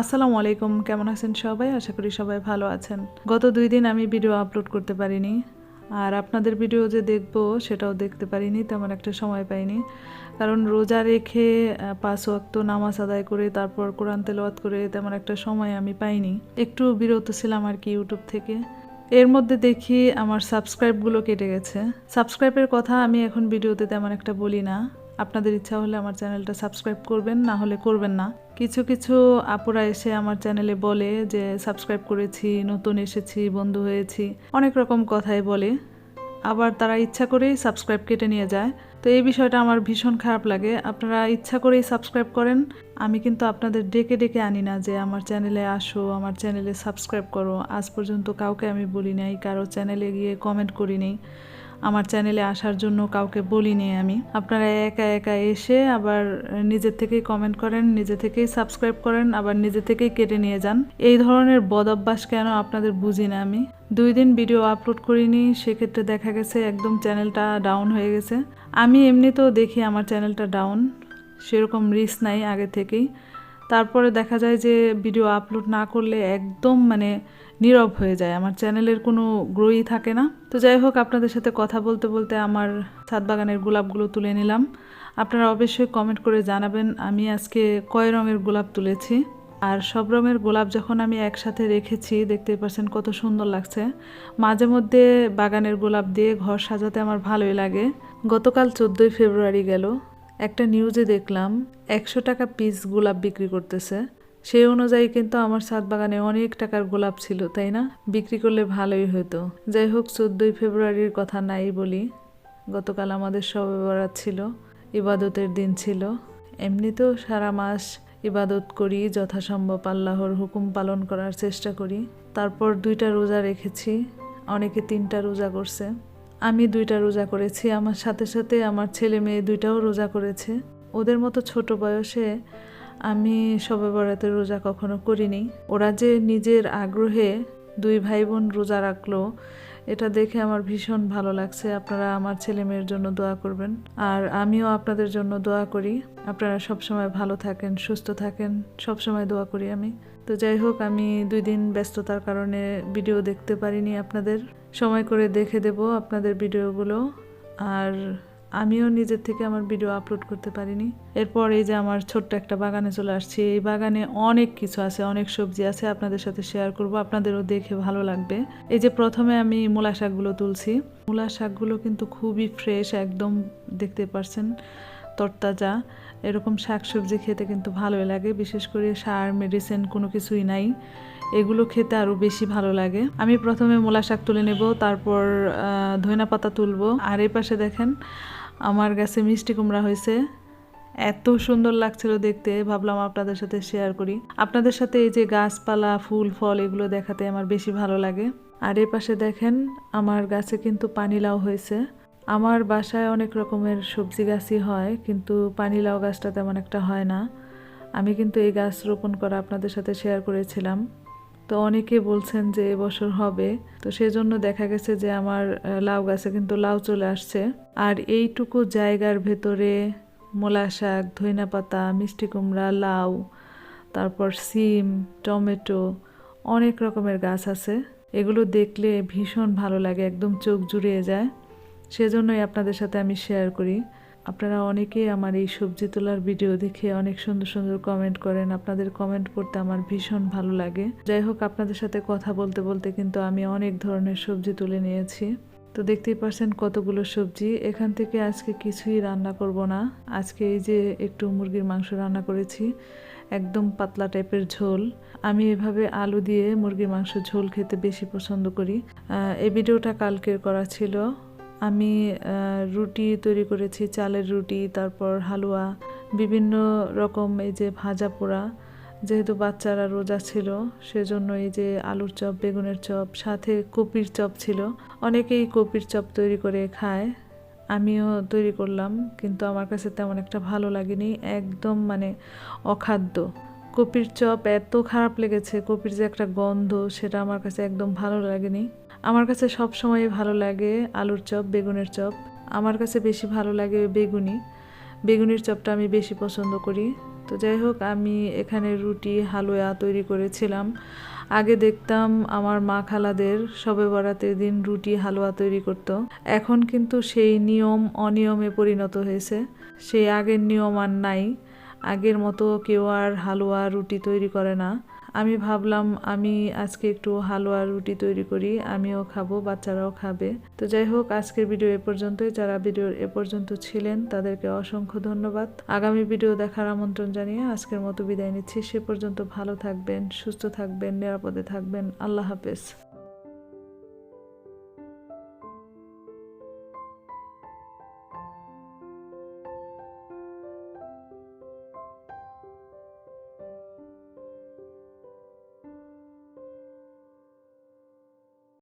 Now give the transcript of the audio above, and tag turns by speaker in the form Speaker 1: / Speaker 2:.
Speaker 1: আসসালামু আলাইকুম, কেমন আছেন সবাই? আশা করি সবাই ভালো আছেন। গত দুই দিন আমি ভিডিও আপলোড করতে পারিনি, আর আপনাদের ভিডিও যে দেখব সেটাও দেখতে পারিনি, তেমন একটা সময় পাইনি। কারণ রোজা রেখে পাঁচ ওয়াক্ত নামাজ আদায় করে, তারপর কোরআন তেলাওয়াত করে তেমন একটা সময় আমি পাইনি। একটু বিরত ছিলাম আর কি ইউটিউব থেকে। এর মধ্যে দেখি আমার সাবস্ক্রাইবগুলো কেটে গেছে। সাবস্ক্রাইবের কথা আমি এখন ভিডিওতে তেমন একটা বলি না। আপনাদের ইচ্ছা হলে আমার চ্যানেলটা সাবস্ক্রাইব করবেন, না হলে করবেন না। কিছু কিছু আপুরা এসে আমার চ্যানেলে বলে যে, সাবস্ক্রাইব করেছি, নতুন এসেছি, বন্ধু হয়েছি। অনেক রকম কথাই বলে। আবার তারা ইচ্ছা করেই সাবস্ক্রাইব কেটে নিয়ে যায়। তো এই বিষয়টা আমার ভীষণ খারাপ লাগে। আপনারা ইচ্ছা করেই সাবস্ক্রাইব করেন। আমি কিন্তু আপনাদের ডেকে ডেকে আনি না যে, আমার চ্যানেলে আসো, আমার চ্যানেলে সাবস্ক্রাইব করো। আজ পর্যন্ত কাউকে আমি বলি নাই, কারও চ্যানেলে গিয়ে কমেন্ট করি আমার চ্যানেলে আসার জন্য কাউকে বলিনি আমি। আপনারা একা একা এসে আবার নিজের থেকেই কমেন্ট করেন, নিজে থেকেই সাবস্ক্রাইব করেন, আবার নিজে থেকেই কেটে নিয়ে যান। এই ধরনের বদ অভ্যাস কেন আপনাদের বুঝি না আমি। দুই দিন ভিডিও আপলোড করিনি, সেক্ষেত্রে দেখা গেছে একদম চ্যানেলটা ডাউন হয়ে গেছে। আমি এমনিতেও দেখি আমার চ্যানেলটা ডাউন সেরকম রিস্ক নাই আগে থেকেই। তারপরে দেখা যায় যে ভিডিও আপলোড না করলে একদম মানে নীরব হয়ে যায়। আমার চ্যানেলের কোনো গ্রোই থাকে না। তো যাই হোক, আপনাদের সাথে কথা বলতে বলতে আমার ছাদ বাগানের গোলাপগুলো তুলে নিলাম। আপনারা অবশ্যই কমেন্ট করে জানাবেন, আমি আজকে কয় রঙের গোলাপ তুলেছি। আর সব রঙের গোলাপ যখন আমি একসাথে রেখেছি দেখতে পাচ্ছেন কত সুন্দর লাগছে। মাঝে মধ্যে বাগানের গোলাপ দিয়ে ঘর সাজাতে আমার ভালোই লাগে। গতকাল চোদ্দোই ফেব্রুয়ারি গেল। একটা নিউজে দেখলাম, একশো টাকা পিস গোলাপ বিক্রি করতেছে। সেই অনুযায়ী কিন্তু আমার ছাদ বাগানে অনেক টাকার গোলাপ ছিল, তাই না? বিক্রি করলে ভালোই হতো। যাই হোক, চোদ্দোই ফেব্রুয়ারির কথা নাই বলি। গতকাল আমাদের সবে বরাত ছিল, ইবাদতের দিন ছিল। এমনিতেও সারা মাস ইবাদত করি, যথাসম্ভব আল্লাহর হুকুম পালন করার চেষ্টা করি। তারপর দুইটা রোজা রেখেছি, অনেকে তিনটা রোজা করছে। আমি দুইটা রোজা করেছি, আমার সাথে সাথে আমার ছেলে মেয়ে দুইটাও রোজা করেছে। ওদের মতো ছোট বয়সে আমি সবে বরাতে রোজা কখনো করিনি। ওরা যে নিজের আগ্রহে দুই ভাই বোন রোজা রাখল, এটা দেখে আমার ভীষণ ভালো লাগছে। আপনারা আমার ছেলে মেয়ের জন্য দোয়া করবেন। আর আমিও আপনাদের জন্য দোয়া করি। আপনারা সবসময় ভালো থাকেন, সুস্থ থাকেন, সবসময় দোয়া করি আমি। তো যাই হোক, আমি দুই দিন ব্যস্ততার কারণে ভিডিও দেখতে পারিনি আপনাদের। সময় করে দেখে দেব আপনাদের ভিডিওগুলো। আর আমিও নিজের থেকে আমার ভিডিও আপলোড করতে পারিনি। এরপর এই যে আমার ছোট্ট একটা বাগানে চলে আসছি। এই বাগানে অনেক কিছু আছে, অনেক সবজি আছে আপনাদের সাথে শেয়ার করব। আপনাদেরও দেখে ভালো লাগবে। এই যে প্রথমে আমি মূলা শাকগুলো তুলছি। মূলা শাকগুলো কিন্তু খুবই ফ্রেশ একদম দেখতে পারছেন, তরতাজা। এরকম শাক সবজি খেতে কিন্তু ভালোই লাগে। বিশেষ করে সার মেডিসিন কোনো কিছুই নাই। এগুলো খেতে আরও বেশি ভালো লাগে। আমি প্রথমে মূলা শাক তুলে নেব, তারপর ধইনা পাতা তুলবো। আর এই পাশে দেখেন, আমার গাছে মিষ্টি কুমড়া হয়েছে। এত সুন্দর লাগছিল দেখতে, ভাবলাম আপনাদের সাথে শেয়ার করি। আপনাদের সাথে এই যে গাছপালা, ফুল, ফল এগুলো দেখাতে আমার বেশি ভালো লাগে। আর এই পাশে দেখেন, আমার গাছে কিন্তু পানিলাউ হয়েছে। আমার বাসায় অনেক রকমের সবজি গাছই হয়, কিন্তু পানিলাউ গাছটা তেমন একটা হয় না। আমি কিন্তু এই গাছ রোপণ করা আপনাদের সাথে শেয়ার করেছিলাম। তো অনেকে বলছেন যে এবছর হবে। তো সেজন্য দেখা গেছে যে আমার লাউ গাছে কিন্তু লাউ চলে আসছে। আর এইটুকু জায়গার ভেতরে মোলা শাক, ধইনা পাতা, মিষ্টি কুমড়া, লাউ, তারপর সিম, টমেটো, অনেক রকমের গাছ আছে। এগুলো দেখলে ভীষণ ভালো লাগে, একদম চোখ জুড়িয়ে যায়। সেজন্যই আপনাদের সাথে আমি শেয়ার করি। আপনারা অনেকেই আমার এই সবজি তোলার ভিডিও দেখে অনেক সুন্দর সুন্দর কমেন্ট করেন। আপনাদের কমেন্ট পড়তে আমার ভীষণ ভালো লাগে। যাই হোক, আপনাদের সাথে কথা বলতে বলতে কিন্তু আমি অনেক ধরনের সবজি তুলে নিয়েছি। তো দেখতেই পারছেন কতগুলো সবজি। এখান থেকে আজকে কিছুই রান্না করব না। আজকে এই যে একটু মুরগির মাংস রান্না করেছি, একদম পাতলা টাইপের ঝোল। আমি এভাবে আলু দিয়ে মুরগির মাংস ঝোল খেতে বেশি পছন্দ করি। এই ভিডিওটা কালকের করা ছিল। আমি রুটি তৈরি করেছি, চালের রুটি, তারপর হালুয়া, বিভিন্ন রকম এই যে ভাজা পোড়া। যেহেতু বাচ্চারা রোজা ছিল, সেজন্য এই যে আলুর চপ, বেগুনের চপ, সাথে কপির চপ ছিল। অনেকেই কপির চপ তৈরি করে খায়, আমিও তৈরি করলাম, কিন্তু আমার কাছে তেমন একটা ভালো লাগেনি, একদম মানে অখাদ্য। কপির চপ এত খারাপ লেগেছে, কপির যে একটা গন্ধ, সেটা আমার কাছে একদম ভালো লাগেনি। আমার কাছে সব সময় ভালো লাগে আলুর চপ, বেগুনের চপ। আমার কাছে বেশি ভালো লাগে বেগুনি। বেগুনির চপটা আমি বেশি পছন্দ করি। তো যাই হোক, আমি এখানে রুটি, হালুয়া তৈরি করেছিলাম। আগে দেখতাম আমার মা খালাদের সবে বরাতের দিন রুটি, হালুয়া তৈরি করত। এখন কিন্তু সেই নিয়ম অনিয়মে পরিণত হয়েছে। সেই আগের নিয়ম আর নাই। আগের মতো কেউ আর হালুয়া, রুটি তৈরি করে না। আমি ভাবলাম আমি আজকে একটু হালুয়া রুটি তৈরি করি, আমিও খাব, বাচ্চারাও খাবে। তো যাই হোক, আজকের ভিডিও এ পর্যন্তই। যারা ভিডিওর এ পর্যন্ত ছিলেন, তাদেরকে অসংখ্য ধন্যবাদ। আগামী ভিডিও দেখার আমন্ত্রণ জানিয়ে আজকের মতো বিদায় নিচ্ছি। সে পর্যন্ত ভালো থাকবেন, সুস্থ থাকবেন, নিরাপদে থাকবেন। আল্লাহ হাফেজ।